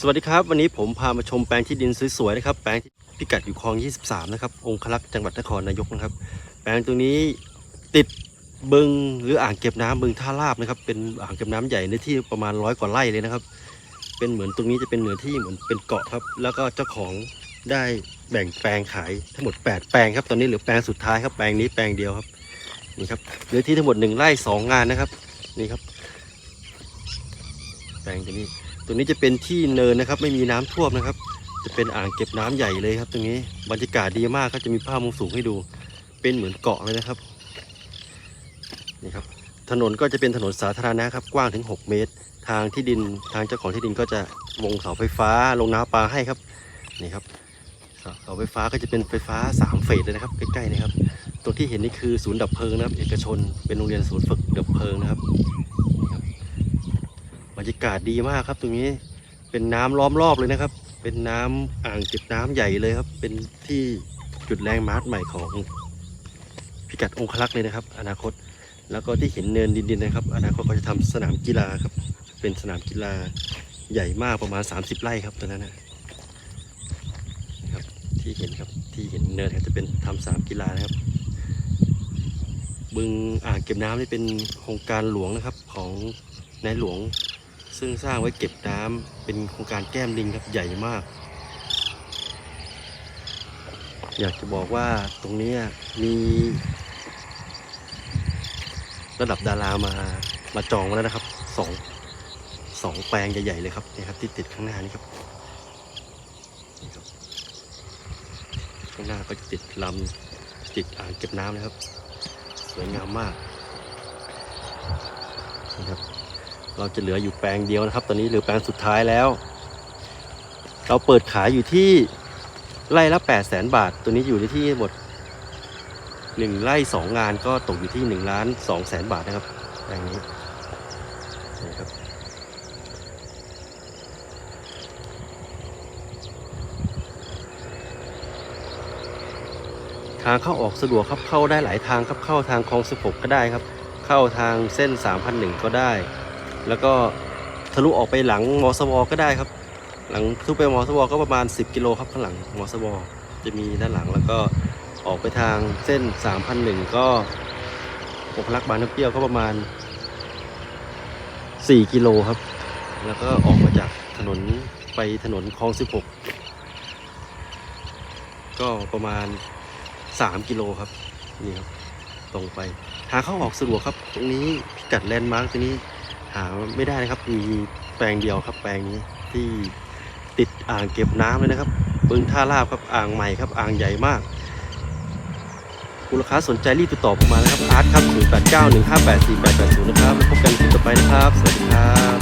สวัสดีครับ วันนี้ผมพามาชมแปลงที่ดินสวยๆนะครับ แปลงที่พิกัดอยู่คลอง 23 นะครับ องคลักษ์จังหวัดนครนายกนะครับ แปลงตรงนี้ติดบึงหรืออ่างเก็บน้ำบึงท่าลาบนะครับ เป็นอ่างเก็บน้ำใหญ่ในที่ประมาณร้อยกว่าไร่เลยนะครับ เป็นเหมือนตรงนี้จะเป็นเหนือที่เหมือนเป็นเกาะครับ แล้วก็เจ้าของได้แบ่งแปลงขายทั้งหมด 8 แปลงครับ ตอนนี้เหลือแปลงสุดท้ายครับ แปลงนี้แปลงเดียวครับ นี่ครับเนื้อที่ทั้งหมดหนึ่งไร่สองงานนะครับ นี่ครับ แปลงตัวนี้ ตรงนี้จะเป็นที่เนินนะครับ ไม่มีน้ำท่วมนะครับ จะเป็นอ่างเก็บน้ำใหญ่เลยครับ ตรงนี้บรรยากาศดีมากก็จะมีภาพมุมสูงให้ดู เป็นเหมือนเกาะเลยนะครับนี่ครับ ถนนก็จะเป็นถนนสาธารณะครับ กว้างถึง 6 เมตร ทางที่ดินทางเจ้าของที่ดินก็จะวงเสาไฟฟ้าลงน้ำปลาให้ครับนี่ครับเสาไฟฟ้าก็จะเป็นไฟฟ้า 3 เฟสเลยนะครับ ใกล้ๆนะครับตรงที่เห็นนี่คือศูนย์ดับเพลิงนะครับ เอกชน เป็นโรงเรียนศูนย์ฝึกดับเพลิงนะครับ บรรยากาศดีมากครับ ตรงนี้เป็นน้ำล้อมรอบเลยนะครับ เป็นน้ำอ่างเก็บน้ำใหญ่เลยครับ เป็นที่จุดแรงมาร์ชใหม่ของพิกัดองคลักษ์เลยนะครับ อนาคต แล้วก็ที่เห็นเนินดินๆนะครับ อนาคตก็จะทำสนามกีฬาครับ เป็นสนามกีฬาใหญ่มากประมาณ 30 ไร่ครับตอนนั้นนะครับ ที่เห็นครับที่เห็นเนินจะเป็นทำสนามกีฬานะครับบึงอ่างเก็บน้ำนี่เป็นโครงการหลวงนะครับของในหลวง ซึ่งสร้างไว้เก็บน้ำเป็นโครงการแก้มลิงครับใหญ่มาก อยากจะบอกว่าตรงนี้มีระดับดารามามาจองไว้แล้วนะครับสองสองแปลงใหญ่ๆเลยครับนี่ครับที่ติดข้างหน้านี่ครับนี่ครับ ข้างหน้าก็จะติดลำติดอ่างเก็บน้ำนะครับ สวยงามมาก เราจะเหลืออยู่แปลงเดียวนะครับ ตอนนี้เหลือแปลงสุดท้ายแล้ว เราเปิดขายอยู่ที่ไร่ละ8 0 0แสนบาท ตัวนี้อยู่ในที่หมด1ไร่2งานก็ตกอยู่ที่1ล้าน2แสนบาทนะครับแปลงนี้นี่ครับทางเข้าออกสะดวกครับเข้าได้หลายทางครับเข้าทางคลองสิบหกก็ได้ครับ เข้าทางเส้น 3,001 ก็ได้ แล้วก็ทะลุออกไปหลังมอสวก็ได้ครับ หลังทะลุไปมอสวก็ประมาณ 10 กิโลครับข้างหลังมอสวจะมีด้านหลังแล้วก็ออกไปทางเส้น 3,001 ก็องคลักบางน้ำเปรี้ยวก็ประมาณ 4 กิโลครับ แล้วก็ออกมาจากถนนไปถนนคลอง 16 ก็ประมาณ 3 กิโลครับนี่ครับตรงไป หาเข้าออกสะดวกครับ ตรงนี้พิกัดแลนด์มาร์กตรงนี้าไม่ได้นะครับ มีแปลงเดียวครับ แปลงนี้ที่ติดอ่างเก็บน้ำเลยนะครับบึงท่าลาบครับอ่างใหม่ครับอ่างใหญ่มากคุณลูกค้าสนใจรีบติดต่อผมมานะครับอาร์ตครับ0891584880 นะครับพบกันคลิปต่อไปนะครับ สวัสดีครับ